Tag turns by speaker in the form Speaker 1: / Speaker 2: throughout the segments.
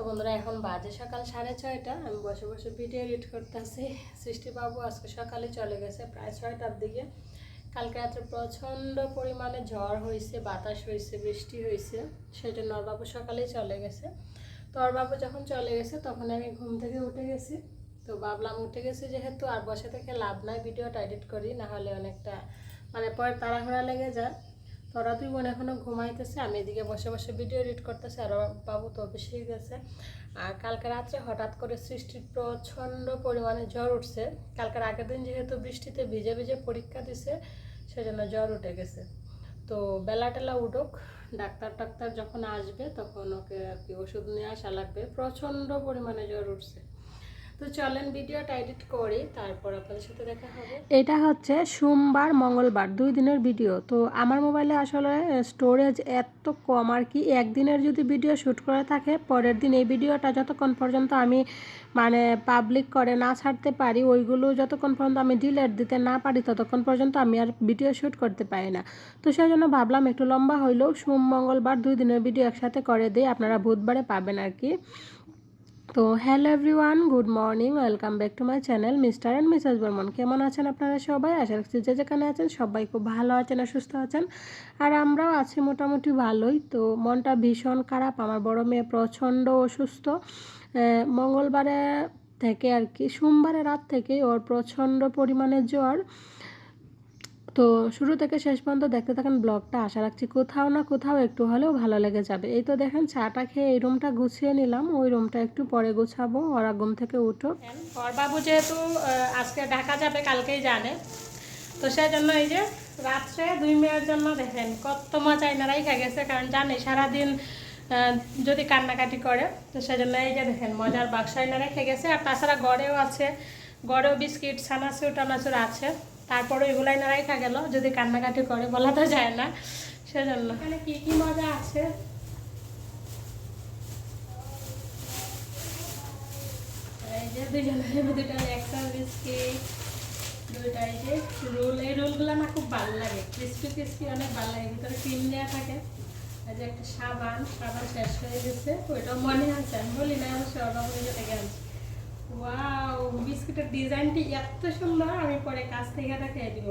Speaker 1: তো বন্ধুরা, এখন বাজে সকাল সাড়ে ছয়টা। আমি বসে বসে ভিডিও এডিট করতেছি। সৃষ্টিবাবু আজকে সকালে চলে গেছে প্রায় ছয়টার দিকে। কালকে রাত্রে প্রচণ্ড পরিমাণে ঝড় হয়েছে, বাতাস হয়েছে, বৃষ্টি হয়েছে। সেটা নরবাবু সকালেই চলে গেছে। তো ওরবাবু যখন চলে গেছে তখন আমি ঘুম থেকে উঠে গেছি। তো ভাবলাম উঠে গেছি যেহেতু আর বসে থেকে লাভ নাই ভিডিওটা এডিট করি, নাহলে অনেকটা মানে পরে তাড়াহুড়া লেগে যায়। তোরা দুই বোন এখনও ঘুমাইতেছে, আমি এদিকে বসে বসে ভিডিও এডিট করতেছি, আর বাবু তো অফিসে গেছে। আর কালকে রাত্রে হঠাৎ করে সৃষ্টির প্রচণ্ড পরিমাণে জ্বর উঠছে। কালকের আগের দিন যেহেতু বৃষ্টিতে ভিজে ভিজে পরীক্ষা দিছে, সেজন্য জ্বর উঠে গেছে। তো বেলা টেলা উঠুক, ডাক্তার টাক্তার যখন আসবে, তখন ওকে আর কি ওষুধ নিয়ে আসা লাগবে। প্রচণ্ড পরিমাণে জ্বর উঠছে। তো চলেন ভিডিওটা এডিট করি, তারপর আপনাদের সাথে দেখা হবে। এটা হচ্ছে সোমবার, মঙ্গলবার, দুই দিনের ভিডিও। তো আমার মোবাইলে আসলে স্টোরেজ এত কম আর কি, একদিনের যদি ভিডিও শ্যুট করে থাকে, পরের দিন এই ভিডিওটা যতক্ষণ পর্যন্ত আমি মানে পাবলিক করে না ছাড়তে পারি, ওইগুলো যতক্ষণ পর্যন্ত আমি ডিলেট দিতে না পারি, ততক্ষণ পর্যন্ত আমি আর ভিডিও শ্যুট করতে পারি না। তো সেই জন্য ভাবলাম একটু লম্বা হইলেও সোম, মঙ্গলবার দুই দিনের ভিডিও একসাথে করে দিই, আপনারা বুধবারে পাবেন আর কি। তো hello everyone, good morning, welcome back to my channel mister and Mrs Barman. কেমন আছেন আপনারা সবাই? আশা রাখছি যে যেখানে আছেন সবাই খুব ভালো আছেন আর সুস্থ আছেন। আর আমরাও আছি মোটামুটি ভালোই। তো মনটা ভীষণ খারাপ, আমার বড় মেয়ে প্রচণ্ড অসুস্থ। মঙ্গলবারে থেকে আর কি, সোমবারে রাত থেকে ওর প্রচণ্ড পরিমাণে জ্বর। তো শুরু থেকে শেষ পর্যন্ত দেখতে থাকেন ব্লগটা। আশা রাখছি কোথাও না কোথাও একটু হলেও ভালো লেগে যাবে। এই তো দেখেন চাটা খেয়ে এই রুমটা গুছিয়ে নিলাম। ওই রুমটা একটু পরে গুছাবো। ওরা ঘুম থেকে উঠো বাবু যেহেতু আজকে ঢাকা যাবে, কালকেই জানে। তো সেই জন্য এই যে রাত্রে দুই মেয়ের জন্য দেখেন কত মজা এনারাই খা গেছে। কারণ জানে সারাদিন যদি কান্নাকাটি করে, তো সেজন্য এই যে দেখেন মজার বাক্স এনারাই খেয়ে গেছে। আর তাছাড়া গড়েও আছে। গড়েও বিস্কিট ছানাচুর টানাচুর আছে। তারপরে এগুলাই না রাখা গেল, যদি কান্নাকাটি করে বলা তো যায় না, সেজন্য। কি কি মজা আছে? দুইটা এই যে রোল। এই রোলগুলো না খুব অনেক দেওয়া থাকে। যে একটা সাবান সাবান শেষ হয়ে গেছে। ওইটাও মনে আছে, আমি বলি না অর্ডার করে থেকে আনছি ওয়াও! বিস্কুটের ডিজাইনটি এত সুন্দর আমি পরে কাছ থেকে খেয়ে দিব।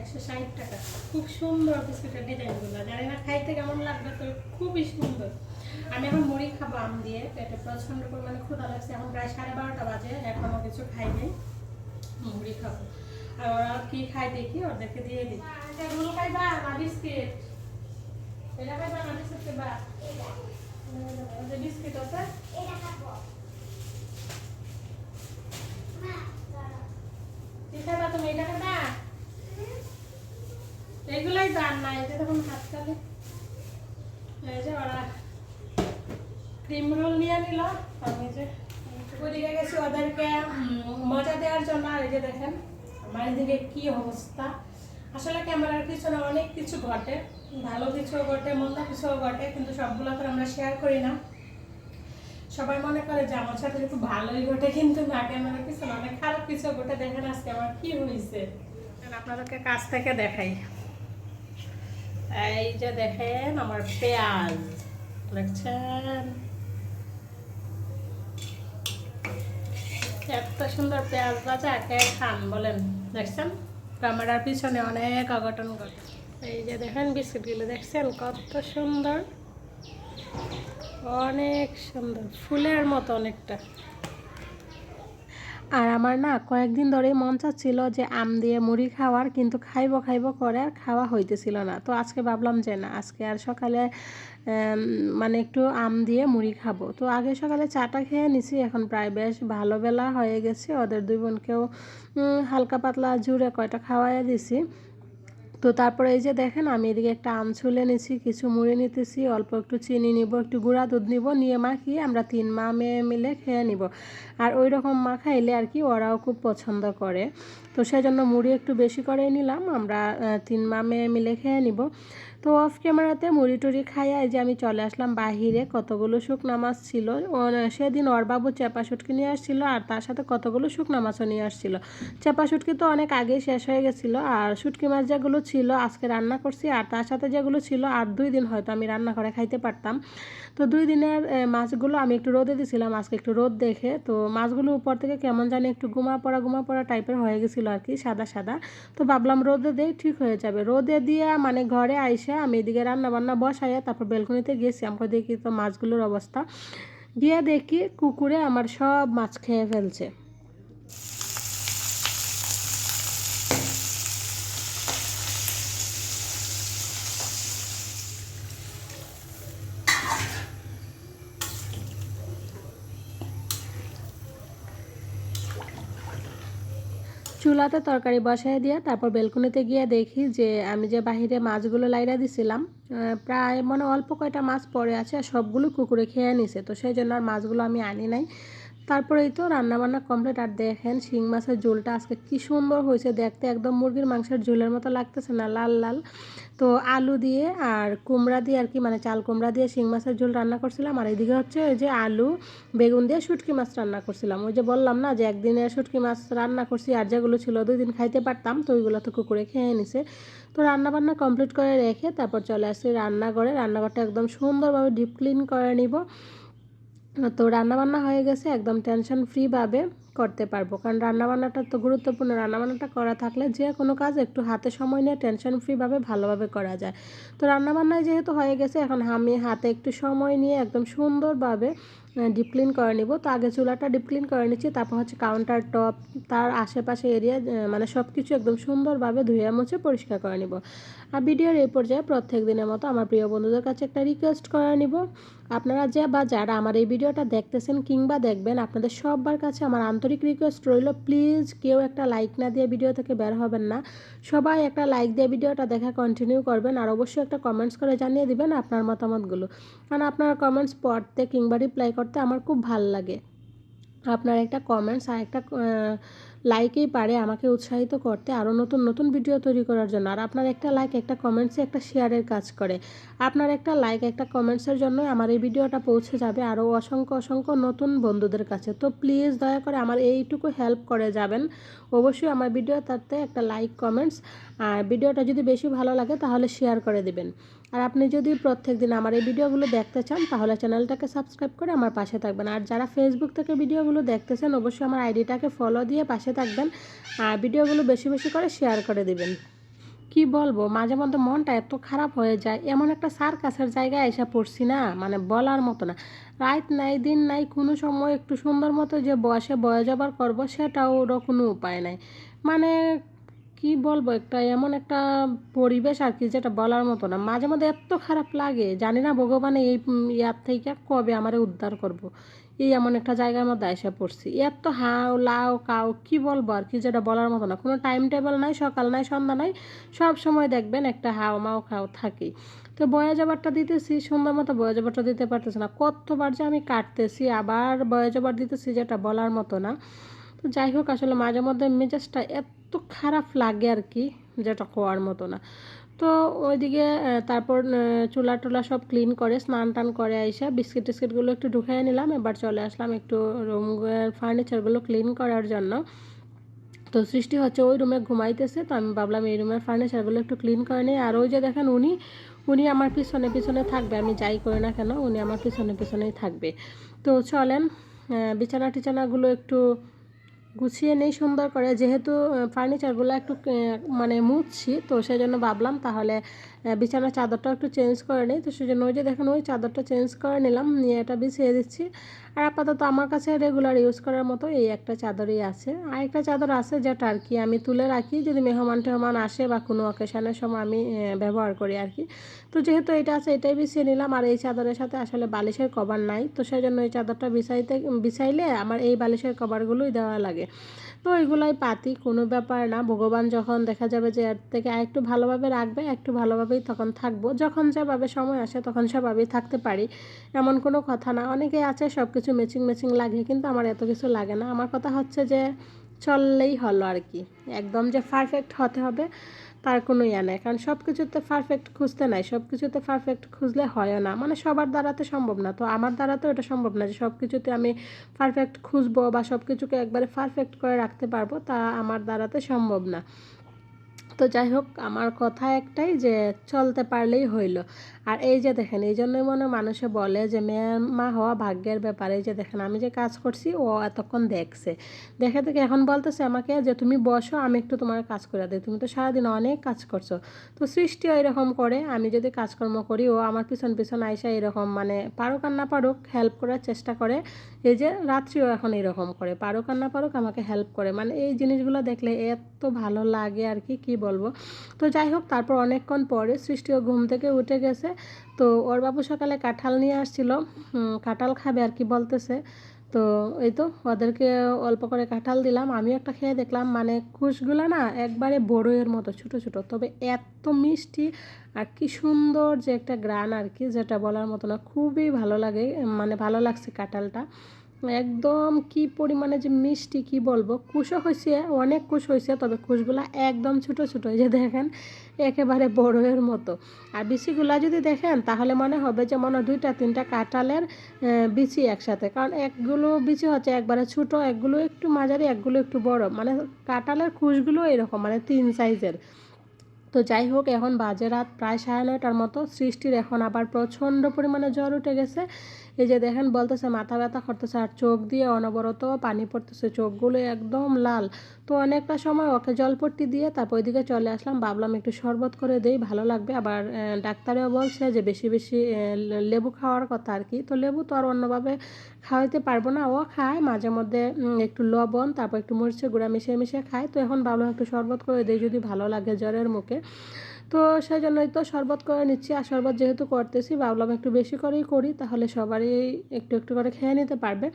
Speaker 1: একশো ষাট টাকা। খুব সুন্দর বিস্কুটের ডিজাইনগুলো। জানি না খাইতে কেমন লাগবে তো খুবই সুন্দর। আমি এখন মুড়ি খাব আম দিয়ে। পেটে প্রচণ্ড পরিমাণে ক্ষুধা লাগছে। এখন প্রায় সাড়ে বারোটা বাজে এখনও কিছু খাই নেই। মুড়ি খাব। আর ওরা কি খায় দেখি ওদেরকে দিয়ে দিই। রুল খাইবা না বিস্কিট? এটা খাইবা না বিস্কিট খাইবা বিস্কিট আছে কি খাইবা তুমি ক্রিম রোল নিয়ে নিল ওদেরকে মজা দেওয়ার জন্য, আর এই যে দেখেন, আমার এদিকে কি অবস্থা। আসলে ক্যামেরার পিছনে অনেক কিছু ঘটে, ভালো কিছুও ঘটে, মন্দ কিছুও ঘটে, কিন্তু সবগুলো তো আমরা শেয়ার করি না। সবাই মনে করে যে আমার সাথে একটু ভালোই ঘটে, কিন্তু না, ক্যামেরার পিছনে অনেক খারাপ কিছু ঘটে। দেখেন আজকে আমার কি হয়েছে। আপনাদেরকে কাছ থেকে দেখাই। এই যে দেখেন আমার পেঁয়াজ, দেখছেন? এত সুন্দর পেঁয়াজ ভাজা, কে খান বলেন। দেখছেন? ক্যামেরার পিছনে অনেক অঘটন ঘটে। এই যে দেখেন, বিস্কুটগুলো দেখছেন, কত সুন্দর। অনেক সুন্দর, ফুলের মতো অনেকটা। আর আমার না কয়েকদিন ধরেই মন চাচ্ছিল যে আম দিয়ে মুড়ি খাওয়ার, কিন্তু খাইব খাইব করে আর খাওয়া হইতেছিল না। তো আজকে ভাবলাম যে না, আজকে আর সকালে মানে একটু আম দিয়ে মুড়ি খাব। তো আগে সকালে চাটা খেয়ে নিছি, এখন প্রায় বেশ ভালো বেলা হয়ে গেছে। ওদের দুই বোনকেও হালকা পাতলা জুড়ে কয়টা খাওয়াইয়া দিছি। তো তারপরে এই যে দেখেন, আমি এদিকে একটা আম ছুলে নিছি, কিছু মুড়ি নিতেছি, অল্প একটু চিনি নিব, একটু গুঁড়া দুধ নিব, নিয়ে মাখিয়ে আমরা তিন মা মেয়ে মিলে খেয়ে নিব। আর ওই রকম মা খাইলে আর কি ওরাও খুব পছন্দ করে। তো সেই জন্য মুড়ি একটু বেশি করে নিলাম, আমরা তিন মা মেয়ে মিলে খেয়ে নিব। তো অফ ক্যামেরাতে মুড়ি টুড়ি খাইয়া যে আমি চলে আসলাম বাহিরে, কতগুলো শুকনা ছিল। সেদিন ওর বাবু চেপা নিয়ে আসছিল আর তার সাথে কতগুলো শুকনা মাছও নিয়ে আসছিল। চেপা শুটকি তো অনেক আগেই শেষ হয়ে গেছিল আর শুটকি মাছ যেগুলো ছিল আজকে রান্না করছি আর তার সাথে যেগুলো ছিল আর দুই দিন হয়তো আমি রান্না করে খাইতে পারতাম। তো দুই দিনের মাছগুলো আমি একটু রোদে দিছিলাম, আজকে একটু রোদ দেখে। তো মাছগুলো উপর থেকে কেমন জানি একটু গুমা পড়া গুমা পড়া টাইপের হয়ে গেছিল আর কি, সাদা সাদা। তো ভাবলাম রোদে দেই, ঠিক হয়ে যাবে। রোদে দিয়ে মানে ঘরে আইসা আমি এদিকে রান্নাবান্না বসাইয়া তারপর বেলকনিতে গেছি। আমরা দেখি তো মাছগুলোর অবস্থা। গিয়ে দেখি কুকুরে আমার সব মাছ খেয়ে ফেলছে। চুলাতে তরকারি বসাই দিয়ে তারপর বেলকনিতে গিয়ে দেখি যে আমি যে বাহিরে মাছগুলো লাইরা দিছিলাম প্রায় মানে অল্প কয়টা মাছ পড়ে আছে আর সবগুলো কুকুরে খেয়ে নিছে। তো সেই জন্য আর মাছগুলো আমি আনি নাই। তারপরেই তো রান্নাবান্না কমপ্লিট আর দেখেন শিং মাছের ঝোলটা আজকে কি সুন্দর হয়েছে। দেখতে একদম মুরগির মাংসের ঝোলের মতো লাগতেছে না, লাল লাল। তো আলু দিয়ে আর কুমড়া দিয়ে আর কি মানে চাল কুমড়া দিয়ে শিং মাছের ঝোল রান্না করছিলাম। আর এদিকে হচ্ছে ওই যে আলু, বেগুন দিয়ে শুটকি মাছ রান্না করছিলাম। ওই যে বললাম না যে একদিনে শুটকি মাছ রান্না করছি, আর যেগুলো ছিল দুই দিন খাইতে পারতাম, তো ওইগুলো তো কুকুরে খেয়ে নিছে। তো রান্না বান্না কমপ্লিট করে রেখে তারপর চলে আসছি রান্নাঘরে। রান্নাঘরটা একদম সুন্দরভাবে ডিপ ক্লিন করে নিব। তো রান্নাবান্না হয়ে গেছে, একদম টেনশন ফ্রিভাবে করতে পারব। কারণ রান্নাবান্নাটা তো গুরুত্বপূর্ণ। রান্নাবান্নাটা করা থাকলে যে কোনো কাজ একটু হাতে সময় নিয়ে টেনশন ফ্রিভাবে ভালোভাবে করা যায়। তো রান্নাবান্নায় যেহেতু হয়ে গেছে, এখন আমি হাতে একটু সময় নিয়ে একদম সুন্দরভাবে ডিপ ক্লিন করে নিব। তো আগে চুলাটা ডিপ ক্লিন করে নিচ্ছি, তারপর হচ্ছে কাউন্টার টপ তার আশেপাশে এরিয়া মানে সব কিছু একদম সুন্দরভাবে ধুয়ে মুছে পরিষ্কার করে নিব। আর ভিডিওর এই পর্যায়ে প্রত্যেক দিনের মতো আমার প্রিয় বন্ধুদের কাছে একটা রিকোয়েস্ট করে নিব। আপনারা যে বা যারা আমার এই ভিডিওটা দেখতেছেন কিংবা দেখবেন, আপনাদের সবার কাছে আমার আন্তরিক রিকোয়েস্ট রইল প্লিজ কেউ একটা লাইক না দিয়ে ভিডিও থেকে বের হবেন না। সবাই একটা লাইক দিয়ে ভিডিওটা দেখা কন্টিনিউ করবেন, আর অবশ্যই একটা কমেন্টস করে জানিয়ে দিবেন আপনার মতামতগুলো। কারণ আপনার কমেন্টস পড়তে কিংবা রিপ্লাই করতে আমার খুব ভালো লাগে। আপনার একটা কমেন্টস আর একটা লাইকেই পারে আমাকে উৎসাহিত করতে আরও নতুন নতুন ভিডিও তৈরি করার জন্য। আর আপনার একটা লাইক একটা কমেন্টসে একটা শেয়ারের কাজ করে। আপনার একটা লাইক একটা কমেন্টসের জন্য আমার এই ভিডিওটা পৌঁছে যাবে আরও অসংখ্য অসংখ্য নতুন বন্ধুদের কাছে। তো প্লিজ দয়া করে আমার এইটুকু হেল্প করে যাবেন। অবশ্যই আমার ভিডিও তাতে একটা লাইক কমেন্টস আর ভিডিওটা যদি বেশি ভালো লাগে তাহলে শেয়ার করে দিবেন। আর আপনি যদি প্রত্যেক দিন আমার এই ভিডিওগুলো দেখতে চান, তাহলে চ্যানেলটাকে সাবস্ক্রাইব করে আমার পাশে থাকবেন। আর যারা ফেসবুক থেকে ভিডিওগুলো দেখতেছেন, অবশ্যই আমার আইডিটাকে ফলো দিয়ে পাশে থাকবেন আর ভিডিওগুলো বেশি বেশি করে শেয়ার করে দিবেন। কি বলব, মাঝে মধ্যে মনটা এত খারাপ হয়ে যায়, এমন একটা সার্কাসের জায়গায় এসে পড়ছি না মানে বলার মতো না। রাত নাই, দিন নাই, কোনো সময় একটু সুন্দর মতো যে বসে বয়ে যাবার করব, সেটাও কোনো উপায় নাই। মানে কি বলব, একটা এমন একটা পরিবেশ আর কি যেটা বলার মতো না। মাঝে মধ্যে এত খারাপ লাগে, জানি না ভগবান এই ইয়ার থেকে কবে আমারে উদ্ধার করব। এই এমন একটা জায়গার মধ্যে এসে পড়ছি। এত হাও, লাও, কাও, কি বলব আর কি যেটা বলার মতো না। কোনো টাইম টেবিল নাই, সকাল নাই, সন্ধ্যা নাই, সব সময় দেখবেন একটা হাও, মাও খাও থাকে তো বয়া যাবারটা দিতেছি সুন্দর মতো বয়া যাবারটা দিতে পারতেছি না। কতবার যে আমি কাটতেছি, আবার বয়া যাবার দিতেছি যেটা বলার মতো না। তো যাই হোক, আসলে মাঝে মধ্যে মেজাজটা এত খারাপ লাগে আর কি, যেটা কোয়ার মতো না। তো ওইদিকে তারপর চুলা টুলা সব ক্লিন করে, স্নান টান করে আইসা বিস্কিট টিস্কিটগুলো একটু ঢুকিয়ে নিলাম, এবার চলে আসলাম একটু রুম ফার্নিচারগুলো ক্লিন করার জন্য। তো সৃষ্টি হচ্ছে ওই রুমে ঘুমাইতেছে, তো আমি ভাবলাম এই রুমের ফার্নিচারগুলো একটু ক্লিন করে নিই। আর ওই যে দেখেন উনি উনি আমার পিছনে পিছনে থাকবে, আমি যাই করি না কেন, উনি আমার পিছনে পিছনেই থাকবে। তো চলেন বিছানা টিছানাগুলো একটু গুছিয়ে নেই সুন্দর করে। যেহেতু ফার্নিচারগুলো একটু মানে মুছছি তো সেই জন্য ভাবলাম তাহলে বিছানার চাদরটাও একটু চেঞ্জ করে নিই, তো সেজন্য ওই যে দেখেন, ওই চাদরটা চেঞ্জ করে নিলাম, নিয়ে এটা বিছিয়ে দিচ্ছি। আর আপাতত আমার কাছে রেগুলার ইউজ করার মতো এই একটা চাদরই আছে। আর একটা চাদর আছে যেটা আর কি আমি তুলে রাখি, যদি মেহমান টেহমান আসে বা কোনো অকেশানের সময় আমি ব্যবহার করি আর কি। তো যেহেতু এটা আছে, এটাই বিছিয়ে নিলাম, আর এই চাদরের সাথে আসলে বালিশের কভার নাই, তো সেই জন্য এই চাদরটা বিছাইতে, বিছাইলে আমার এই বালিশের কভারগুলোই দেওয়া লাগে। তো এগুলাই পাতি, কোনো ব্যাপার না। ভগবান যখন দেখা যাবে যে এর থেকে একটু ভালোভাবে রাখবে, একটু ভালোভাবেই তখন থাকব। যখন যেভাবে সময় আসে তখন সেভাবেই থাকতে পারি। এমন কোনো কথা না। অনেকে আছে সব কিছু ম্যাচিং ম্যাচিং লাগে, কিন্তু আমার এত কিছু লাগে না। আমার কথা হচ্ছে যে চললেই হলো আর কি। একদম যে পারফেক্ট হতে হবে। তার কোনো ইয়া নেই। কারণ সব কিছুতে পারফেক্ট খুঁজতে নাই। সব কিছুতে পারফেক্ট খুঁজলে হয়ও না। মানে সবার দ্বারা তো সম্ভব না। তো আমার দ্বারা তো এটা সম্ভব না যে সব কিছুতে আমি পারফেক্ট খুঁজবো বা সব কিছুকে একবারে পারফেক্ট করে রাখতে পারব। তা আমার দ্বারাতে সম্ভব না। তো যাই হোক, আমার কথা একটাই যে চলতে পারলেই হইল। আর এই যে দেখেন, এই জন্যই মনে মানুষে বলে যে মেয়ে মা হওয়া ভাগ্যের ব্যাপারে। যে দেখেন, আমি যে কাজ করছি, ও এতক্ষণ দেখছে। দেখে দেখে এখন বলতেছে আমাকে যে, তুমি বসো, আমি একটু তোমার কাজ করে দিই। তুমি তো সারাদিন অনেক কাজ করছ। তো সৃষ্টিও এরকম করে, আমি যদি কাজকর্ম করি, ও আমার পিছন পিছন আইসা এরকম মানে পারুক আর না পারুক হেল্প করার চেষ্টা করে। এই যে রাত্রিও এখন এরকম করে, পারুক আর না পারুক আমাকে হেল্প করে। মানে এই জিনিসগুলো দেখলে এত ভালো লাগে আর কি, কী বলব। তো যাই হোক, তারপর অনেকক্ষণ পরে সৃষ্টিও ঘুম থেকে উঠে গেছে। তো ওর বাবু সকালে কাঁঠাল নিয়ে আসছিল। কাঁঠাল খাবে আর কি বলতেছে। তো এই তো ওদেরকে অল্প করে কাঁঠাল দিলাম। আমিও একটা খেয়ে দেখলাম মানে কুশগুলো না একবারে বড়ইয়ের মতো, ছোট ছোট। তবে এত মিষ্টি আর কি সুন্দর যে একটা গ্রান আর কি, যেটা বলার মতো না। খুবই ভালো লাগে মানে ভালো লাগছে কাঁঠালটা। একদম কি পরিমাণে যে মিষ্টি, কি বলব? কুশও হয়েছে অনেক কুশ হয়েছে তবে কুশগুলা একদম ছোট ছোট যে দেখেন, একেবারে বড়ের মতো। আর বিচিগুলা যদি দেখেন, তাহলে মনে হবে যে মনে দুইটা, তিনটা কাঁঠালের বিচি একসাথে। কারণ একগুলো বিচি হচ্ছে একবারে ছোট, একগুলো একটু মাঝারি, একগুলো একটু বড়। মানে কাঁঠালের কুশগুলো এরকম মানে তিন সাইজের তো যাই হোক, এখন বাজে রাত প্রায় সাড়ে নয়টার মতো। সৃষ্টির এখন আবার প্রচণ্ড পরিমাণে জ্বর উঠে গেছে। এই যে দেখেন, বলতেছে মাথা ব্যথা করতেছে আর চোখ দিয়ে অনবরত পানি পড়তেছে, চোখগুলো একদম লাল। তো অনেকটা সময় ওকে জলপট্টি দিয়ে তারপর ওইদিকে চলে আসলাম। ভাবলাম একটু শরবত করে দেই, ভালো লাগবে। আবার ডাক্তারেও বলছে যে বেশি বেশি লেবু খাওয়ার কথা আর কি। তো লেবু তো আর অন্যভাবে খাওয়াইতে পারব না। ও খায়, মাঝে মধ্যে একটু লবণ, তারপর একটু মরিচের গুঁড়া মিশিয়ে মিশিয়ে খায়। তো এখন ভাবলাম একটু শরবত করে দিই যদি ভালো লাগে জ্বরের মুখে। তো সেই জন্যই তো শরবত করে নিচ্ছি। আর শরবত যেহেতু করতেছি, ভাবলাম একটু বেশি করেই করি, তাহলে সবারই একটু একটু করে খেয়ে নিতে পারবে।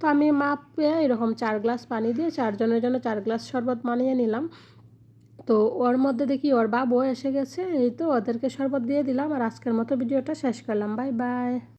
Speaker 1: তো আমি মাপে এরকম চার গ্লাস পানি দিয়ে চারজনের জন্য চার গ্লাস শরবত বানিয়ে নিলাম। তো ওর মধ্যে দেখি ওর বাবু এসে গেছে, এই তো ওদেরকে শরবত দিয়ে দিলাম। আর আজকের মতো ভিডিওটা শেষ করলাম। Bye bye.